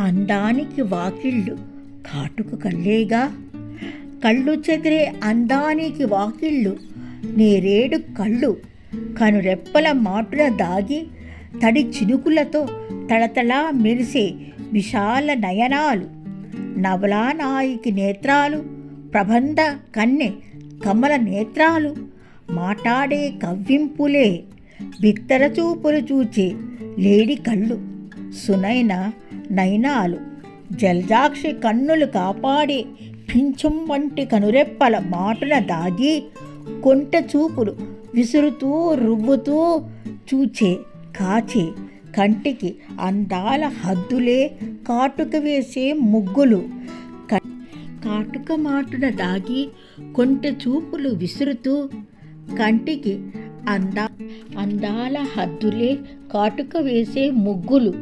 అందానికి వాకిళ్ళు కాటుకు కళ్ళేగా. కళ్ళు చెదిరే అందానికి వాకిళ్ళు నేరేడు కళ్ళు కనురెప్పల మాటున దాగి తడి చినుకులతో తళతళా మెరిసే విశాల నయనాలు నవలానాయికి నేత్రాలు ప్రబంధ కన్నె కమల నేత్రాలు మాట్లాడే కవ్వింపులే బిత్తర చూపులు చూచే లేడి కళ్ళు. సునైన నయనాలు జలజాక్షి కన్నులు కాపాడి పింఛం వంటి కనురెప్పల మాటున దాగి కొంట చూపులు విసురుతూ రువ్వుతూ చూచే కాచే కంటికి అందాల హద్దులే కాటుక వేసే ముగ్గులు. కాటుక మాటున దాగి కొంటె చూపులు విసురుతూ కంటికి అందా అందాల హద్దులే కాటుక వేసే ముగ్గులు.